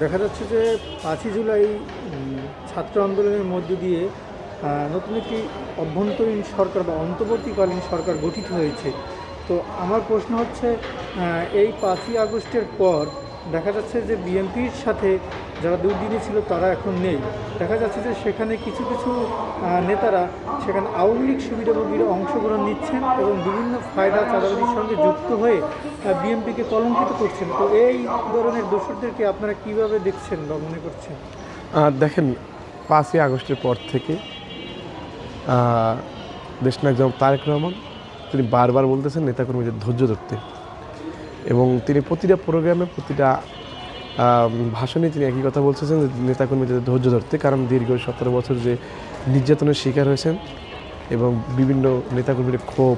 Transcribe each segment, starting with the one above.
দেখা যাচ্ছে যে পাঁচই জুলাই ছাত্র আন্দোলনের মধ্য দিয়ে নতুন একটি অভ্যন্তরীণ সরকার বা অন্তর্বর্তীকালীন সরকার গঠিত হয়েছে। তো আমার প্রশ্ন হচ্ছে এই পাঁচই আগস্টের পর দেখা যাচ্ছে যে বিএনপির সাথে যারা দুর্দিনে ছিল তারা এখন নেই। দেখা যাচ্ছে যে সেখানে কিছু কিছু নেতারা সেখানে আওয়ামী লীগ সুবিধাভোগীরা অংশগ্রহণ নিচ্ছেন এবং বিভিন্ন ফায়দা চাঁদাবাজির সঙ্গে যুক্ত হয়ে বিএনপিকে কলঙ্কিত করছেন। তো এই ধরনের দোষরদেরকে আপনারা কীভাবে দেখছেন বা মনে করছেন? দেখেন, পাঁচই আগস্টের পর থেকে দেশনায়ক যেমন তারেক রহমান, তিনি বারবার বলতেছেন, নেতাকর্মীদের ধৈর্য ধরতে। এবং তিনি প্রতিটা প্রোগ্রামে প্রতিটা ভাষণে তিনি একই কথা বলতেছেন যে নেতাকর্মীদের ধৈর্য ধরতে, কারণ দীর্ঘ সতেরো বছর যে নির্যাতনের শিকার হয়েছেন এবং বিভিন্ন নেতাকর্মীদের ক্ষোভ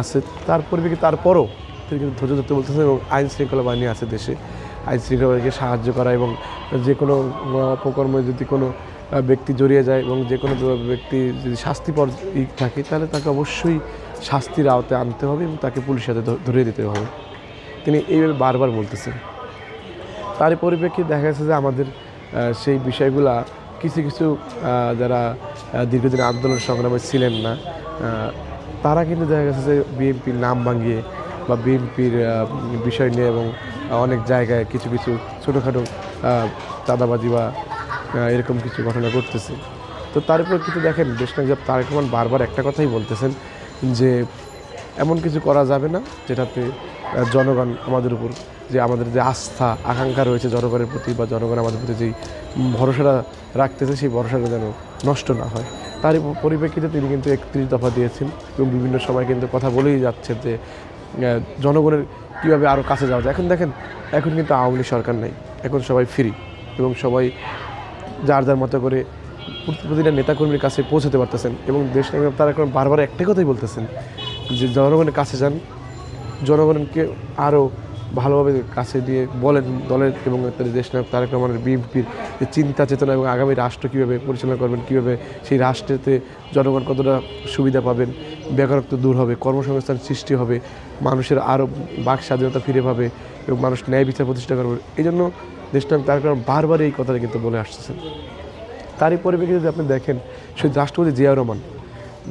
আছে, তার পরিপ্রেক্ষিতে তারপরও তিনি কিন্তু ধৈর্য ধরতে বলতেছেন এবং আইন শৃঙ্খলা বাহিনী আছে দেশে। আইন শৃঙ্খলাকে সাহায্য করা এবং যে কোনো অপকর্মে যদি কোনো ব্যক্তি জড়িয়ে যায় এবং যে কোনো ব্যক্তি যদি শাস্তি পর থাকে, তাহলে তাকে অবশ্যই শাস্তির আওতায় আনতে হবে এবং তাকে পুলিশের সাথে ধরিয়ে দিতে হবে। তিনি এইভাবে বারবার বলতেছেন। তার পরিপ্রেক্ষিতে দেখা যাচ্ছে যে আমাদের সেই বিষয়গুলা কিছু কিছু যারা দীর্ঘদিন আন্দোলন সংগ্রামে ছিলেন না তারা কিন্তু দেখা গেছে যে বিএনপির নাম ভাঙিয়ে বা বিএনপির বিষয় নিয়ে এবং অনেক জায়গায় কিছু কিছু ছোটোখাটো চাঁদাবাজি বা এরকম কিছু ঘটনা ঘটতেছে। তো তার পরিপ্রেক্ষিতে দেখেন, দেশনায়ক জব তারেক রহমান বারবার একটা কথাই বলতেছেন যে, এমন কিছু করা যাবে না যেটাতে জনগণ আমাদের উপর যে আমাদের যে আস্থা, আকাঙ্ক্ষা রয়েছে জনগণের প্রতি বা জনগণ আমাদের প্রতি যেই ভরসাটা রাখতেছে, সেই ভরসাটা যেন নষ্ট না হয়। তারই পরিপ্রেক্ষিতে তিনি কিন্তু একত্রিশ দফা দিয়েছেন এবং বিভিন্ন সময় কিন্তু কথা বলেই যাচ্ছে যে জনগণের কীভাবে আরও কাছে যাওয়া যায়। এখন দেখেন, এখন কিন্তু আওয়ামী লীগ সরকার নেই। এখন সবাই ফ্রি এবং সবাই যার যার মতো করে প্রতি- প্রতিটা নেতাকর্মীর কাছে পৌঁছতে পারতেছেন এবং দেশ তারা এখন বারবার একটাই কথাই বলতেছেন যে, জনগণের কাছে যান, জনগণকে আরও ভালোভাবে কাছে দিয়ে বলেন দলের এবং তাদের দেশ নায়ক তারেক রহমানের বিএনপির যে চিন্তা, চেতনা এবং আগামী রাষ্ট্র কীভাবে পরিচালনা করবেন, কীভাবে সেই রাষ্ট্রেতে জনগণ কতটা সুবিধা পাবেন, বেকারত্ব দূর হবে, কর্মসংস্থান সৃষ্টি হবে, মানুষের আরও বাক স্বাধীনতা ফিরে পাবে এবং মানুষ ন্যায় বিচার প্রতিষ্ঠা করবে। এই জন্য দেশ নায়ক তারেক রহমান বারবার এই কথাটা কিন্তু বলে আসতেছেন। তারই পরিপ্রেক্ষিতে আপনি দেখেন সেই রাষ্ট্রপতি জিয়া রহমান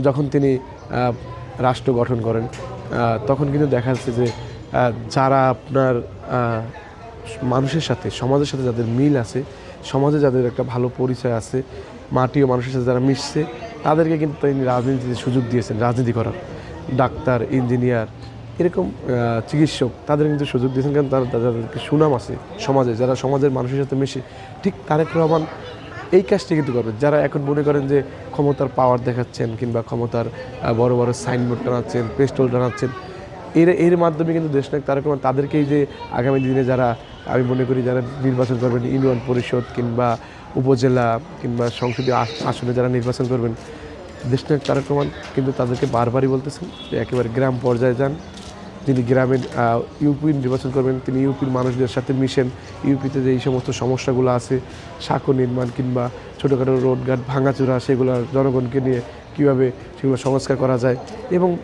যখন তিনি রাষ্ট্র গঠন করেন তখন কিন্তু দেখা যাচ্ছে যে যারা আপনার মানুষের সাথে, সমাজের সাথে যাদের মিল আছে, সমাজে যাদের একটা ভালো পরিচয় আছে মাটি ও মানুষের সাথে যারা মিশছে, তাদেরকে কিন্তু তিনি রাজনীতিতে সুযোগ দিয়েছেন, রাজনীতি করার। ডাক্তার, ইঞ্জিনিয়ার, এরকম চিকিৎসক, তাদের কিন্তু সুযোগ দিয়েছেন, কারণ তারা তাদেরকে সুনাম আছে সমাজে, যারা সমাজের মানুষের সাথে মিশে, ঠিক তারেক রহমান এই কাজটি কিন্তু করবে যারা এখন মনে করেন যে ক্ষমতার পাওয়ার দেখাচ্ছেন কিংবা ক্ষমতার বড় বড় সাইনবোর্ড টানাচ্ছেন পেস্টল টানাচ্ছেন এর এর মাধ্যমে কিন্তু দেশনায়ক তারেক রহমান তাদেরকেই যে আগামী দিনে যারা, আমি মনে করি যারা নির্বাচন করবেন, ইউনিয়ন পরিষদ কিংবা উপজেলা কিংবা সংসদীয় আস- আসনে যারা নির্বাচন করবেন দেশনায়ক তারেক রহমান কিন্তু তাদেরকে বারবারই বলতেছেন যে একেবারে গ্রাম পর্যায়ে যান। যিনি গ্রামের ইউপি নির্বাচন করবেন, তিনি ইউপির মানুষদের সাথে মিশেন। ইউপিতে যে এই সমস্ত সমস্যাগুলো আছে, সাঁকো নির্মাণ কিংবা ছোটোখাটো রোডঘাট ভাঙাচোরা সেগুলো জনগণকে নিয়ে কীভাবে সেগুলো সংস্কার করা যায় এবং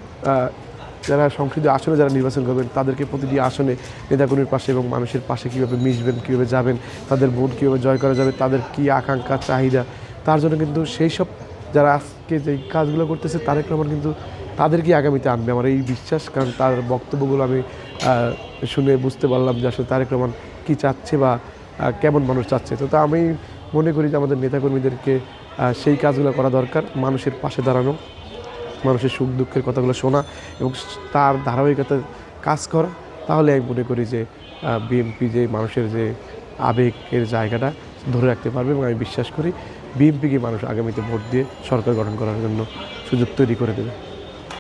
যারা সংসদীয় আসনে যারা নির্বাচন করবেন, তাদেরকে প্রতিটি আসনে নেতাকর্মীর পাশে এবং মানুষের পাশে কীভাবে মিশবেন, কীভাবে যাবেন, তাদের ভোট কীভাবে জয় করা যাবে, তাদের কী আকাঙ্ক্ষা, চাহিদা, তার জন্য কিন্তু সেই সব যারা আজকে যে কাজগুলো করতেছে, তারেক রহমান কিন্তু তাদেরকে আগামীতে আনবে। আমার এই বিশ্বাস, কারণ তার বক্তব্যগুলো আমি শুনে বুঝতে পারলাম যে আসলে তারেক রহমান কী চাচ্ছে বা কেমন মানুষ চাচ্ছে। তো, তা আমি মনে করি যে আমাদের নেতাকর্মীদেরকে সেই কাজগুলো করা দরকার, মানুষের পাশে দাঁড়ানো। মানুষের সুখ দুঃখের কথাগুলো শোনা এবং তার ধারাবাহিকতা কাজ করা, তাহলে আমি মনে করি যে বিএনপি যে মানুষের যে আবেগের জায়গাটা ধরে রাখতে পারবে এবং আমি বিশ্বাস করি বিএমপিকে মানুষ আগামীতে ভোট দিয়ে সরকার গঠন করার জন্য সুযোগ তৈরি করে দেবে।